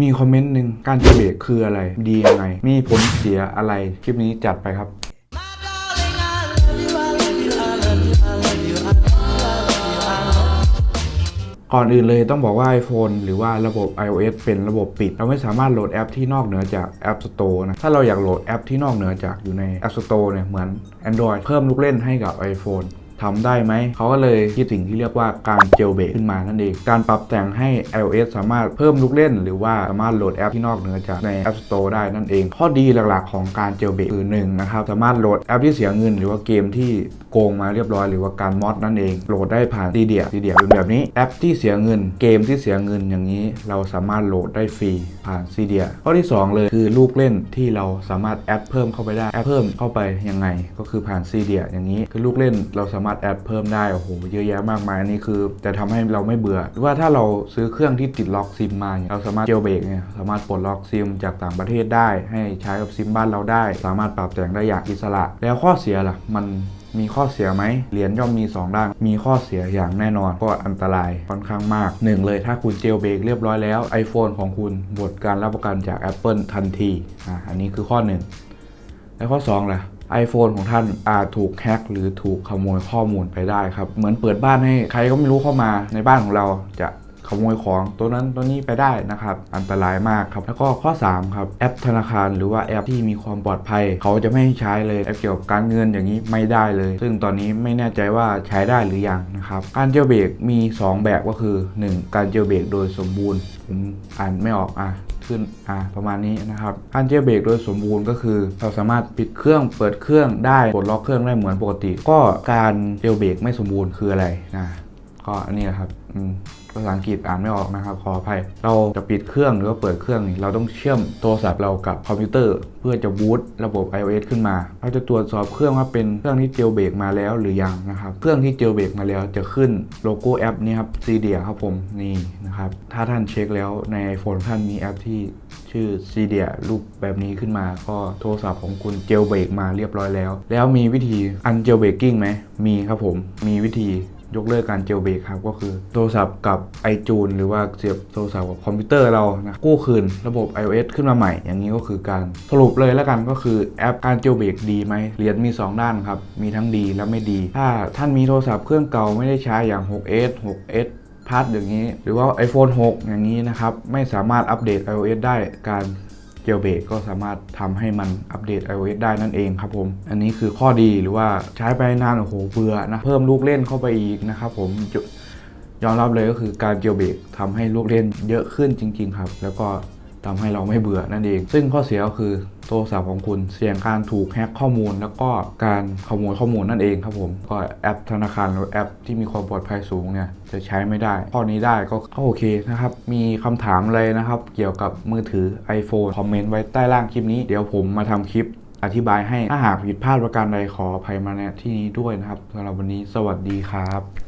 มีคอมเมนต์หนึ่งการเจอเบรกคืออะไร ดียังไง มีผลเสียอะไร คลิปนี้จัดไปครับ ก่อนอื่นเลยต้องบอกว่า iPhone หรือว่าระบบ iOS เป็นระบบปิด เราไม่สามารถโหลดแอปที่นอกเหนือจาก App Store นะ ถ้าเราอยากโหลดแอปที่นอกเหนือจากอยู่ใน App Store เนี่ยเหมือน Android เพิ่มลูกเล่นให้กับ iPhone ทำได้ไหม เขาก็เลยคิดสิ่งที่เรียกว่าการเจลเบรกขึ้นมานั่นเอง การปรับแต่งให้ iOS สามารถเพิ่มลูกเล่น หรือว่าสามารถโหลดแอปที่นอกเหนือจากใน App Store ได้นั่นเอง ข้อดีหลักๆ ของการเจลเบรกคือหนึ่งนะครับสามารถโหลดแอปที่เสียเงิน หรือว่าเกมที่โกงมาเรียบร้อย หรือว่าการมอดนั่นเองโหลดได้ผ่านซีเดียซีเดียเป็นแบบนี้แอปที่เสียเงิน เกมที่เสียเงินอย่างนี้ เราสามารถโหลดได้ฟรีผ่านซีเดียข้อที่สองเลยคือลูกเล่นที่เราสามารถแอดเพิ่มเข้าไปได้แอดเพิ่มเข้าไปยังไง ก็คือผ่านซีเดียอย่างนี้คือลูกเล่นเราสามารถแอดเพิ่มได้โอ้โหเยอะแยะมากมายอันนี้คือจะทำให้เราไม่เบื่อหรือว่าถ้าเราซื้อเครื่องที่ติดล็อกซิมมาเราสามารถเจลเบรกเนี่ยสามารถปลดล็อกซิมจากต่างประเทศได้ ให้ใช้กับซิมบ้านเราได้ สามารถปรับแต่งได้อย่างอิสระ แล้วข้อเสียล่ะ มันมีข้อเสียไหม เหรียญย่อมมี 2 ด้าน มีข้อเสียอย่างแน่นอน ก็อันตรายค่อนข้างมาก 1 เลยถ้าคุณเจลเบรกเรียบร้อยแล้ว iPhone ของคุณหมดการรับประกันจาก Apple ทันที อ่า อันนี้คือข้อ 1 และข้อ2ล่ะ iPhone ของท่านอาจถูกแฮ็กหรือถูกขโมยข้อมูลไปได้ครับ เหมือนเปิดบ้านให้ใครก็ไม่รู้เข้ามาในบ้านของเราจะขโมยของตัวนั้นตัวนี้ไปได้นะครับ อันตรายมากครับ แล้วก็ข้อ 3 ครับ แอปธนาคารหรือว่าแอปที่มีความปลอดภัย เขาจะไม่ใช้เลยแอปเกี่ยวกับการเงินอย่างนี้ไม่ได้เลย ซึ่งตอนนี้ไม่แน่ใจว่าใช้ได้หรือยังนะครับ การเจลเบรกมี 2 แบบก็คือ 1 การเจลเบรกโดยสมบูรณ์ผมอ่านไม่ออกอะ ขึ้นอ่าประมาณนี้นะครับการเจียเบรกโดยสมบูรณ์ก็คือ เราสามารถปิดเครื่องเปิดเครื่องได้ปลดล็อกเครื่องได้เหมือนปกติ ก็การเจลเบรกไม่สมบูรณ์คืออะไรนะ ก็อันนี้ครับภาษาอังกฤษอ่านไม่ออกนะครับขออภัย เราจะปิดเครื่องหรือว่าเปิดเครื่องเราต้องเชื่อมโทรศัพท์เรากับคอมพิวเตอร์ เพื่อจะบูตระบบ iOS ขึ้นมา เราจะตรวจสอบเครื่องว่าเป็นเครื่องที่เจลเบรกมาแล้วหรือยังนะครับเครื่องที่เจลเบรกมาแล้วจะขึ้นโลโก้แอปนี้ครับซีเดียครับผมนี่นะครับถ้าท่านเช็คแล้วใน iPhone ท่านมีแอปที่ชื่อซีเดียรูปแบบนี้ขึ้นมาก็โทรศัพท์ของคุณเจลเบรกมาเรียบร้อยแล้ว แล้วมีวิธีอันเจลเบรกกิ้งไหมมีครับผมมีวิธี ยกเลิกการเจลเบรกครับก็คือโทรศัพท์กับ iTunes หรือว่าเสียบโทรศัพท์กับคอมพิวเตอร์เรานะกู้คืนระบบ iOS ขึ้นมาใหม่ อย่างนี้ก็คือการสรุปเลยแล้วกันก็คือแอปการเจลเบรกดีไหมเหรียญมี 2 ด้านครับ มีทั้งดีและไม่ดี ถ้าท่านมีโทรศัพท์เครื่องเก่าไม่ได้ใช้อย่าง 6s 6s พาร์ทอย่างนี้ หรือว่า iPhone 6 อย่างนี้นะครับ ไม่สามารถอัปเดต iOS ได้การ เกลเบรกก็สามารถทำให้มันอัปเดต iOS ได้นั่นเองครับผม อันนี้คือข้อดีหรือว่าใช้ไปนานโอ้โหเบื่อนะ เพิ่มลูกเล่นเข้าไปอีกนะครับผมยอมรับเลยก็คือการเกลเบรกทำให้ลูกเล่นเยอะขึ้นจริง ๆ ครับ แล้วก็ ทำให้เราไม่เบื่อนั่นเอง ซึ่งข้อเสียก็คือโทรศัพท์ของคุณเสี่ยงการถูกแฮ็กข้อมูล แล้วก็การขโมยข้อมูลนั่นเองครับผม ก็แอปธนาคารหรือแอปที่มีความปลอดภัยสูงเนี่ยจะใช้ไม่ได้ ข้อนี้ได้ก็ก็โอเคนะครับ มีคำถามอะไรนะครับ เกี่ยวกับมือถือ iPhone คอมเมนต์ไว้ใต้ล่างคลิปนี้ เดี๋ยวผมมาทำคลิปอธิบายให้ถ้าหากผิดพลาดประการใดขออภัยมาในที่นี้ด้วยนะครับสำหรับวันนี้สวัสดีครับ